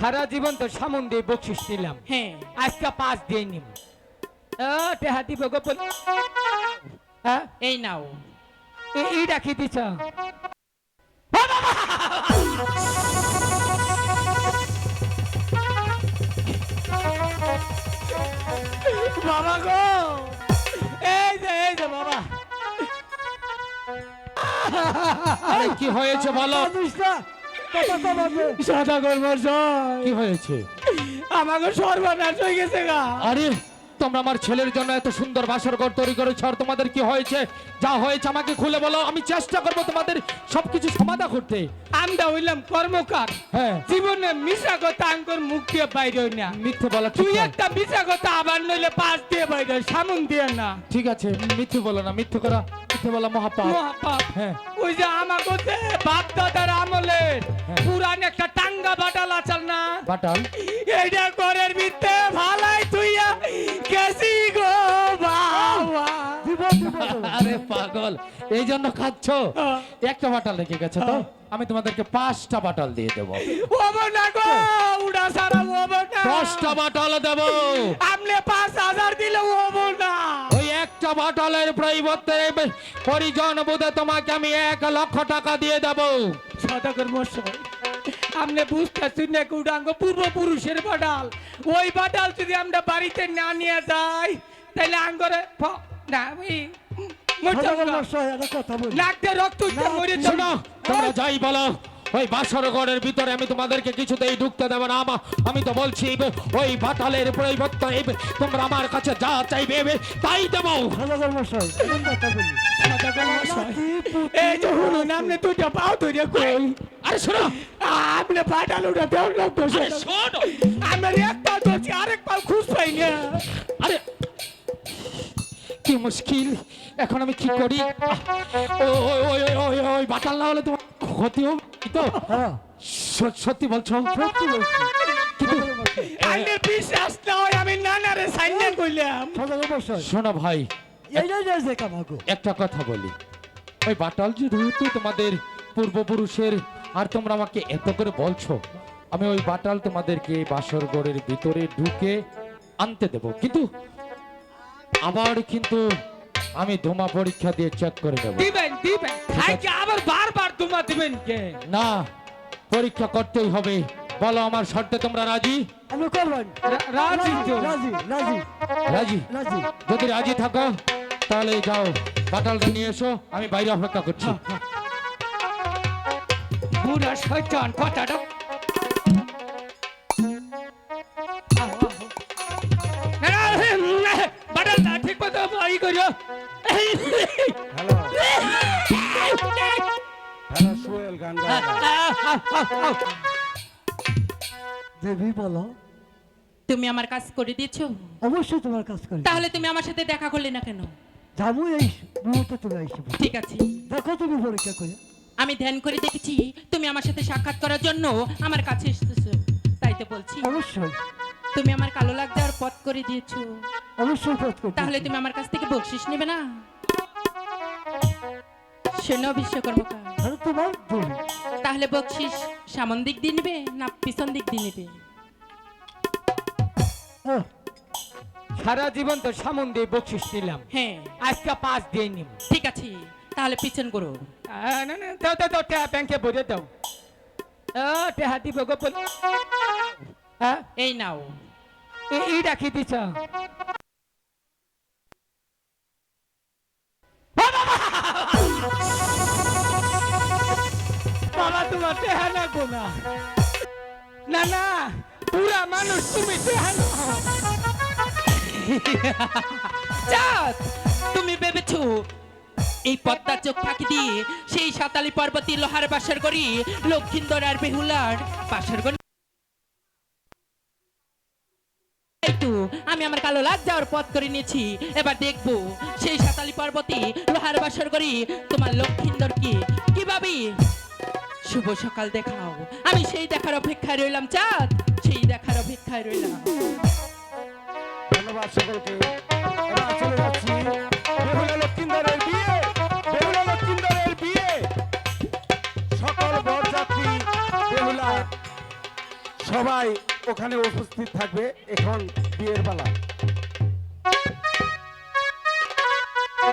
সারা জীবন তো সামন দিয়ে বকশিস নিলাম। হ্যাঁ। আজকে পাঁচ দিয়ে আহ, টেহা দিব গো হ্যাঁ এই নাও। এই রাখি দিছ? বাবা গো! এই যে এই যে বাবা আরে কি হয়েছে বলো? সদাগর মশাই কি হয়েছে? আমাকে সর্বনাশ হয়ে গেছে গা। আরে তোমরা আমার ছেলের জন্য এত সুন্দর বাসর ঘর তৈরি করেছ আর তোমাদের কি হয়েছে? যা হয়েছে আমাকে খুলে বলো আমি চেষ্টা করব তোমাদের সবকিছু সমাধা করতে। আমরা হইলাম কর্মকার। হ্যাঁ। জীবনে মিশা কথা মুখ দিয়ে বাইরে না। মিথ্যে বলা তুই একটা মিশা কথা আবার নইলে পাশ দিয়ে বাইরে সামন দিয়ে না। ঠিক আছে মিথ্যে বলো না মিথ্যে করা মিথ্যে বলা মহাপাপ। মহাপাপ। হ্যাঁ। ওই যে আমাকে বাপ দাদার আমলের আচাল না বাটাল। এইটা ঘরের ভিতরে ভালাই তুইয়া গেছি গো বাবা। আরে পাগল এই জন্য খাচ্ছ। একটা বাটাল রেখে গেছে তো? আমি তোমাদেরকে পাঁচটা বাটাল দিয়ে দেবো। দশটা বাটাল দেবো। আমলে পাঁচ হাজার দিলে না। ওই একটা বাটালের পরিবর্তে পরিজন বোধে তোমাকে আমি এক লক্ষ টাকা দিয়ে দেবো। সদাগর মশাই। আপনি বুঝতেছেন না উড়াঙ্গ পূর্বপুরুষের বাডাল। ওই বাডাল যদি আমরা বাড়িতে না নিয়ে যাই তাহলে আঙ্গরে না ওই যাই বলো ওই বাসর ঘরের ভিতরে আমি তোমাদেরকে কিছুতেই ঢুকতে দেবো না আমা আমি তো বলছি ওই বাটালের পরিবর্তে তোমরা আমার কাছে যা চাইবে তাই দেবো। এই যে শুনুন আপনি দুইটা পাও ধরে কই? আরে শোনো আপনি উঠে দেওয়ার লোক দোষ আরে শোনো। আমার এক পা ধরছি আরেক পা খুশ পাই না। আরে কি মুশকিল। এখন আমি কি করি? ও ওই ওই ওই ওই ওই বাটাল না হলে তোমার ক্ষতি হবে তো? স- সত্যি বলছো? কিন্তু আইনের বিশ্বাস না হয় আমি নানারে সাইন কইলাম। শোনো ভাই একটা কথা বলি। ওই বাটাল যে যেহেতু তোমাদের পূর্বপুরুষের আর তোমরা আমাকে এত করে বলছো আমি ওই বাটাল তোমাদেরকে বাসর ঘরের ভিতরে ঢুকে আনতে দেব। কিন্তু আবার কিন্তু আমি ধোমা পরীক্ষা দিয়ে চেক করে নেব। দিবেন দিবেন। আবার বারবার তোমা দিবেন কে? না পরীক্ষা করতেই হবে। বলো আমার শর্তে তোমরা রাজি? রা- রাজি তো। রাজি যদি রাজি থাকো তাহলে যাও বাটালটা নিয়ে এসো আমি বাইরে অপেক্ষা করছি। বুড়া শয়তান কথাটা ঠিক মতো করিও দেবী বলো। তুমি আমার কাজ করে দিয়েছ? অবশ্যই তোমার কাজ করি তাহলে তুমি আমার সাথে দেখা করলে না কেন? এই মুহূর্তে আইসি ঠিক আছে। দেখো তুমি পরীক্ষা করে। আমি ধ্যান করে দেখেছি তুমি আমার সাথে সাক্ষাৎ করার জন্য আমার কাছে এসেছ। তাই তো বলছি অবশ্যই। তুমি আমার কালো লাগ যাওয়ার পথ করে দিয়েছ। অবশ্যই পথ করতে তাহলে তুমি আমার কাছ থেকে বকশিস নেবে না? শোনো বিশ্বকর্মকার তাহলে তোমার তাহলে বকশিস সামন দিক দিয়ে নেবে না পিছন দিক দিয়ে নেবে? সারা জীবন তো সামন দিয়ে বকশিস নিলাম। হ্যাঁ। আজকে পাঁচ দিয়ে নিম ঠিক আছে। তাহলে পিছন করো আহ, না না দাও দাও দাও টেহা ব্যাংকে ভরে দাও। দিব গো হ্যাঁ? এই নাও। এই রাখি দিছ। বাবা! তোমার টেহা না। গোনা না না পুরা মানুষ তুমি টেহা না। তুমি ভেবেছো এই পদ্মা চোখ ফাঁকি দিয়ে সেই সাতালি পর্বতী লোহার বাসর করি লক্ষিন্দর আর বেহুলার বাসর আমি আমার কালো লাগ যাওয়ার পথ করে নিয়েছি। এবার দেখব সেই সাতালি পর্বতী লোহার বাসর করি তোমার কীভাবে? শুভ সকাল দেখাও। আমি সেই দেখার অপেক্ষায় রইলাম, চাঁদ। সেই দেখার অপেক্ষায় রইলাম। সবাই ওখানে উপস্থিত থাকবে এখন বিয়ের বেলা